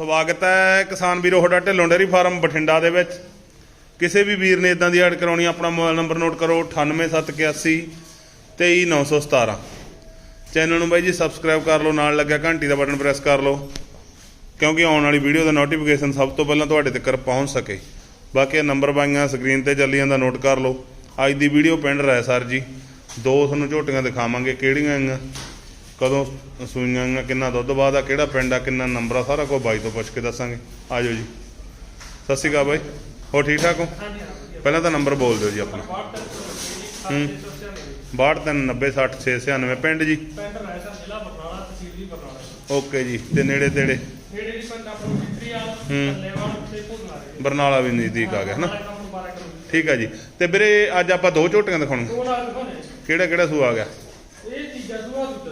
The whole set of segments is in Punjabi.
ਸਵਾਗਤ ਹੈ ਕਿਸਾਨ ਵੀਰੋ ਤੁਹਾਡਾ ਢਿੱਲੋਂ ਡੇਅਰੀ ਫਾਰਮ ਬਠਿੰਡਾ ਦੇ ਵਿੱਚ। ਕਿਸੇ ਵੀ ਵੀਰ ਨੇ ਇਦਾਂ ਦੀ ਐਡ ਕਰਾਉਣੀ, ਆਪਣਾ ਮੋਬਾਈਲ ਨੰਬਰ ਨੋਟ ਕਰੋ 98781 23917 ਚੈਨਲ ਨੂੰ ਬਾਈ ਜੀ ਸਬਸਕ੍ਰਾਈਬ ਕਰ ਲਓ, ਨਾਲ ਲੱਗਿਆ ਘੰਟੀ ਦਾ ਬਟਨ ਪ੍ਰੈਸ ਕਰ ਲਓ, ਕਿਉਂਕਿ ਆਉਣ ਵਾਲੀ ਵੀਡੀਓ ਦਾ ਨੋਟੀਫਿਕੇਸ਼ਨ ਸਭ ਤੋਂ ਪਹਿਲਾਂ ਤੁਹਾਡੇ ਤੱਕ ਪਹੁੰਚ ਸਕੇ। ਬਾਕੀ ਇਹ ਨੰਬਰ ਬਾਈਆਂ ਸਕਰੀਨ ਤੇ ਚੱਲੀ ਜਾਂਦਾ, ਨੋਟ ਕਰ ਲਓ। ਅੱਜ ਦੀ ਵੀਡੀਓ ਪਿੰਡ ਰਾਏ ਸਰ ਜੀ। ਦੋ ਤੁਹਾਨੂੰ ਝੋਟੀਆਂ ਦਿਖਾਵਾਂਗੇ ਕਿਹੜੀਆਂ ਆਈਆਂ। ਕਦੋਂ ਸੂਈਆਂ ਆਈਆਂ ਕਿੰਨਾ ਦੁੱਧ ਬਾਅਦ ਆ ਕਿਹੜਾ ਪਿੰਡ ਆ ਕਿੰਨਾ ਨੰਬਰ ਆ ਸਾਰਾ ਕੁਝ ਬਾਈ ਤੋਂ ਪੁੱਛ ਕੇ ਦੱਸਾਂਗੇ। ਆ ਜਾਓ ਜੀ। ਸਤਿ ਸ਼੍ਰੀ ਅਕਾਲ ਬਾਈ। ਹੋ ਠੀਕ ਠਾਕ ਹੋ? ਪਹਿਲਾਂ ਤਾਂ ਨੰਬਰ ਬੋਲ ਦਿਓ ਜੀ ਆਪਣਾ। ਹੂੰ। 6239060696 ਪਿੰਡ ਜੀ? ਪਿੰਡ ਰਾਇਸਾ ਜ਼ਿਲ੍ਹਾ ਬਰਨਾਲਾ ਤਹਿਸੀਲ ਵੀ ਬਰਨਾਲਾ। ਓਕੇ ਜੀ। ਤੇ ਨੇੜੇ ਤੇੜੇ? ਨੇੜੇ ਦੀ ਪਿੰਡ ਆਪਣਾ ਮਿੱਤਰੀ ਆ ਹੂੰ। ਲੈਵਾਲ ਤੇ ਭੁੱਲਣਾ ਬਰਨਾਲਾ ਵੀ ਨਜ਼ਦੀਕ ਆ ਗਿਆ ਹਨਾ? ਠੀਕ ਆ ਜੀ। ਤੇ ਵੀਰੇ ਅੱਜ ਆਪਾਂ ਦੋ ਝੋਟੀਆਂ ਦਿਖਾਉਣੀਆਂ। ਦੋ ਨਾਲ ਦਿਖਾਉਣੇ ਕਿਹੜਾ ਕਿਹੜਾ ਸੂ ਆ ਗਿਆ ਇਹ ਤੀਜਾ ਸੂਆ ਦੂਜਾ ਸੂਆ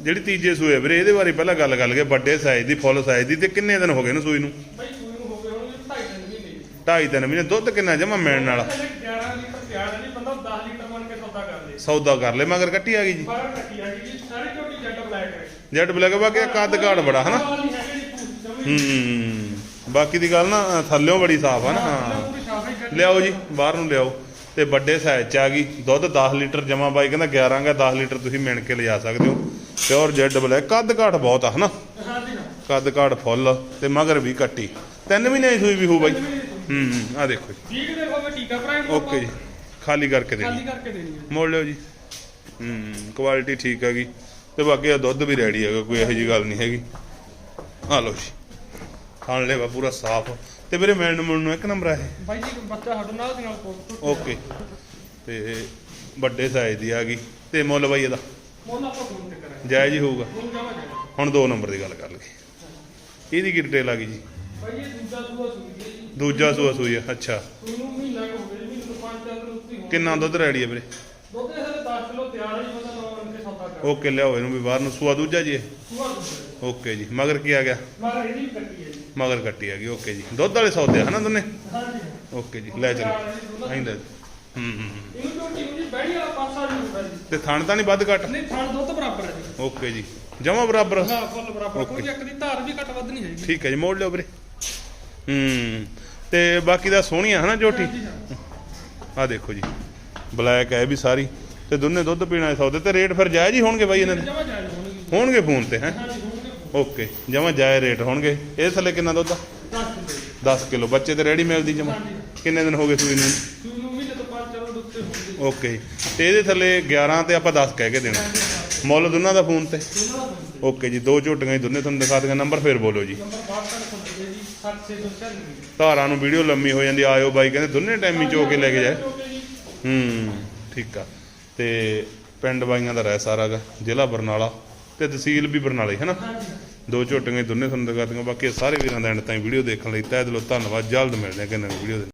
ਜਿਹੜੀ ਤੀਜੇ ਸੂਏ ਵੀਰੇ ਇਹਦੇ ਬਾਰੇ ਪਹਿਲਾਂ ਗੱਲ ਕਰ ਲਈਏ ਵੱਡੇ ਸਾਈਜ਼ ਦੀ ਫੁੱਲ ਸਾਈਜ਼ ਦੀ ਤੇ ਕਿੰਨੇ ਦਿਨ ਹੋ ਗਏ ਨੂੰ ਸੂਈ ਨੂੰ? ਬਈ ਸੂਈ ਨੂੰ ਹੋ ਗਏ ਹੋਣਗੇ ਢਾਈ ਤਿੰਨ ਮਹੀਨੇ। ਢਾਈ ਤਿੰਨ ਮਹੀਨੇ ਦੁੱਧ ਕਿੰਨਾ ਜਮਾ ਮਿਲਣ ਵਾਲਾ? ਪਹਿਲੇ 11 ਲੀਟਰ ਤਿਆਰ ਨਹੀਂ ਬੰਦਾ 10 ਲੀਟਰ ਮੰਨ ਕੇ ਸੌਦਾ ਕਰ ਲੇ। ਸੌਦਾ ਕਰ ਲੈ ਮਗਰ ਕੱਟੀ ਆ ਗਈ ਜੀ। ਬਾਹਰ ਕੱਟੀ ਆ ਗਈ ਜੀ ਸਾਰੀ ਝੋਟੀ ਜੱਟ ਬਲੈਕ ਹੈ। ਜੱਟ ਬਲੈਕ ਬਾਕੀ ਕੱਦ ਕਾੜ ਬੜਾ ਹਨਾ? ਹੂੰ ਬਾਕੀ ਦੀ ਗੱਲ ਨਾ ਥੱਲਿਓਂ ਬੜੀ ਸਾਫ਼ ਨਾ ਹਾਂ। ਕੱਟੀ ਲਿਆਓ ਜੀ ਬਾਹਰ ਨੂੰ ਲਿਆਓ। ਤੇ ਵੱਡੇ ਸਾਈਜ਼ ਚ ਆ ਗਈ। ਦੁੱਧ 10 ਲੀਟਰ ਜਮਾ ਬਾਈ ਕਹਿੰਦਾ 11 ਗਾ 10 ਲੀਟਰ ਤੁਸੀਂ ਮਿਣ ਕੇ ਲਿਜਾ ਸਕਦੇ ਹੋ। ਪਿਓਰ ਜੈਡ ਬਲੈਕ ਕੱਦ ਕਾਠ ਬਹੁਤ ਆ ਹਨਾ? ਕੱਦ ਕਾਠ ਫੁੱਲ ਤੇ ਮਗਰ ਵੀ ਕੱਟੀ। ਤਿੰਨ ਮਹੀਨੇ ਦੀ ਸੂਈ ਵੀ ਹੋ ਬਾਈ। ਹੂੰ ਆ ਦੇਖੋ ਜੀ। ਠੀਕ ਦੇਖੋ ਮੈਂ ਟੀਕਾ ਨੂੰ ਓਕੇ ਜੀ। ਖਾਲੀ ਕਰਕੇ ਖਾਲੀ ਦੇਣੀ ਕਰਕੇ ਦੇਣੀ ਮੋੜ ਲਿਓ ਜੀ। ਹੂੰ ਕੁਆਲਿਟੀ ਠੀਕ ਹੈਗੀ। ਤੇ ਬਾਕੀ ਆ ਦੁੱਧ ਵੀ ਰੈਡੀ ਹੈਗਾ ਕੋਈ ਇਹੋ ਜੀ ਗੱਲ ਨਹੀਂ ਹੈਗੀ। ਆ ਲਓ ਜੀ। ਖਾਣ ਲੈਵਾ ਪੂਰਾ ਸਾਫ਼। ਤੇ ਵੀਰੇ ਮਿਲਣ ਮੁਲਣ ਨੂੰ ਇੱਕ ਨੰਬਰ ਆ ਇਹ। ਬਾਈ ਜੀ ਬੱਚਾ ਸਾਡੇ ਨਾਲ ਦੀ ਨਾਲ ਕੋਲ ਓਕੇ ਤੇ ਵੱਡੇ ਸਾਈਜ਼ ਦੀ ਆ ਗਈ। ਤੇ ਮੁੱਲ ਬਾਈ ਇਹਦਾ? ਮੋਨਾ ਆਪਾਂ ਫੋਨ ਤੇ ਕਰਾਂਗੇ। ਜਾਇਜ਼ ਹੀ ਹੋਊਗਾ। ਹੁਣ ਦੋ ਨੰਬਰ ਦੀ ਗੱਲ ਕਰ ਲਈਏ। ਇਹਦੀ ਕੀ ਡਿਟੇਲ ਆ ਗਈ ਜੀ? ਇਹ ਦੂਜਾ ਸੂਆ ਸੂਈ ਹੈ ਜੀ। ਦੂਜਾ ਸੂਆ ਸੂਈ ਆ ਅੱਛਾ। ਉਹਨੂੰ ਮਹੀਨਾ ਕੁ ਹੋ ਗਿਆ ਜੀ ਮਹੀਨੇ ਤੋਂ ਪੰਜ ਚਾਰ ਦਿਨ ਉੱਤੇ ਹੋਣ ਕਿੰਨਾ ਦੁੱਧ ਰੈਡੀ ਹੈ ਵੀਰੇ? ਦੁੱਧ ਸਾਰੇ 10 ਕਿਲੋ ਤਿਆਰ ਹੈ ਜੀ ਬੰਦਾ ਨਵਾਂ ਕੇ ਸੌਦਾ ਕਰ ਓਕੇ ਲਿਆਓ ਇਹਨੂੰ ਵੀ ਬਾਹਰ ਨੂੰ। ਸੂਆ ਦੂਜਾ ਜੀ ਇਹ? ਸੂਆ ਦੁੱਧ ਓਕੇ ਜੀ। ਮਗਰ ਕੀ ਆ ਗਿਆ? ਮਾਰ ਇਹਦੀ ਕੱਟੀ ਮਗਰ ਕੱਟੀ ਆ ਗਈ ਓਕੇ ਜੀ। ਦੁੱਧ ਵਾਲੇ ਸੌਦੇ ਹਨਾ ਦੋਨੇ? ਹਾਂਜੀ। ਓਕੇ ਜੀ ਲੈ ਚਲੋ। ਆਈਂ ਲੈ ਹੂੰ ਹੂੰ ਹੂੰ। ਇਹਨੂੰ ਝੋਟੀ ਨੂੰ ਜੀ ਬੈੜੀ ਵਾਲਾ ਪਾਸਾ ਨਹੀਂ ਹੁੰਦਾ ਜੀ। ਤੇ ਥਣ ਤਾਂ ਨਹੀਂ ਵੱਧ ਘੱਟ? ਨਹੀਂ ਥਣ ਦੁੱਧ ਬਰਾਬਰ ਹੈ ਜੀ। ਓਕੇ ਜੀ। ਜਮਾ ਬਰਾਬਰ? ਹਾਂ ਫੁੱਲ ਬਰਾਬਰ। ਕੋਈ ਇੱਕ ਦੀ ਧਾਰ ਵੀ ਘੱਟ ਵੱਧ ਨਹੀਂ ਹੈਗੀ। ਠੀਕ ਹੈ ਜੀ ਮੋੜ ਲਿਓ ਵੀਰੇ। ਹੂੰ ਤੇ ਬਾਕੀ ਦਾ ਸੋਹਣੀਆਂ ਹਨਾ ਝੋਟੀ ਹਾਂ। ਆ ਦੇਖੋ ਜੀ ਬਲੈਕ ਹੈ ਵੀ ਸਾਰੀ। ਤੇ ਦੋਨੇ ਦੁੱਧ ਪੀਣ ਸੌਦੇ ਤੇ ਰੇਟ ਫਿਰ ਜਾਇਜ਼ ਹੀ ਹੋਣਗੇ ਬਾਈ ਇਹਨਾਂ ਦੇ? ਹੋਣਗੇ ਫੋਨ ਤੇ ਹੈ? ਓਕੇ ਜਮਾ ਜਾਇਜ਼ ਰੇਟ ਹੋਣਗੇ। ਇਹ ਥੱਲੇ ਕਿੰਨਾ ਦੁੱਧ ਆ? 10 ਕਿਲੋ 10 ਕਿਲੋ ਬੱਚੇ ਤੇ ਰੈਡੀ ਮਿਲਦੀ ਜਮਾ। ਕਿੰਨੇ ਦਿਨ ਹੋ ਗਏ ਸੂਈ ਨੂੰ? ਓਕੇ। ਤੇ ਇਹਦੇ ਥੱਲੇ 11 ਤੇ ਆਪਾਂ 10 ਕਹਿ ਕੇ ਦੇਣਾ। ਮੁੱਲ ਦੋਨਾਂ ਦਾ ਫੋਨ ਤੇ? ਓਕੇ ਜੀ ਦੋ ਝੋਟੀਆਂ ਹੀ ਦੋਨੇ ਤੁਹਾਨੂੰ ਦਿਖਾ ਦਿੰਗਾ ਨੰਬਰ ਫੇਰ ਬੋਲੋ ਜੀ। ਨੰਬਰ ਬਾਹਰ ਤੱਕ ਫੋਨ ਤੇ ਜੀ 7696 ਧਾਰਾਂ ਨੂੰ ਵੀਡੀਓ ਲੰਮੀ ਹੋ ਜਾਂਦੀ ਆਇਓ ਬਾਈ ਕਹਿੰਦੇ ਦੋਨੇ ਟਾਈਮ ਹੀ ਚੋ ਕੇ ਲੈ ਕੇ ਜਾਏ। ਹੂੰ ਠੀਕ ਆ। ਤੇ ਪਿੰਡ ਬਾਈਆਂ ਦਾ ਰਹਿ ਸਾਰਾ ਗਾ ਜ਼ਿਲ੍ਹਾ ਬਰਨਾਲਾ। ਤੇ ਤਹਿਸੀਲ ਵੀ ਬਰਨਾਲੇ ਹੈ ਨਾ ਦੋ ਝੋਟੀਆਂ ਹੀ ਦੋਨੇ ਤੁਹਾਨੂੰ ਦਿਖਾ ਦਿੰਗਾ। ਬਾਕੀ ਸਾਰੇ ਵੀਰਾਂ ਦਾ ਐਂਡ ਤਾਈਂ ਵੀਡੀਓ ਦੇਖਣ ਲਈ ਤਹਿ ਦਿਲੋਂ ਧੰਨਵਾਦ। ਜਲਦ ਮਿਲਦੇ ਹਾਂ ਕਿ ਨਵੀਂ ਵੀਡੀਓ ਦੇ ਨਾਲ।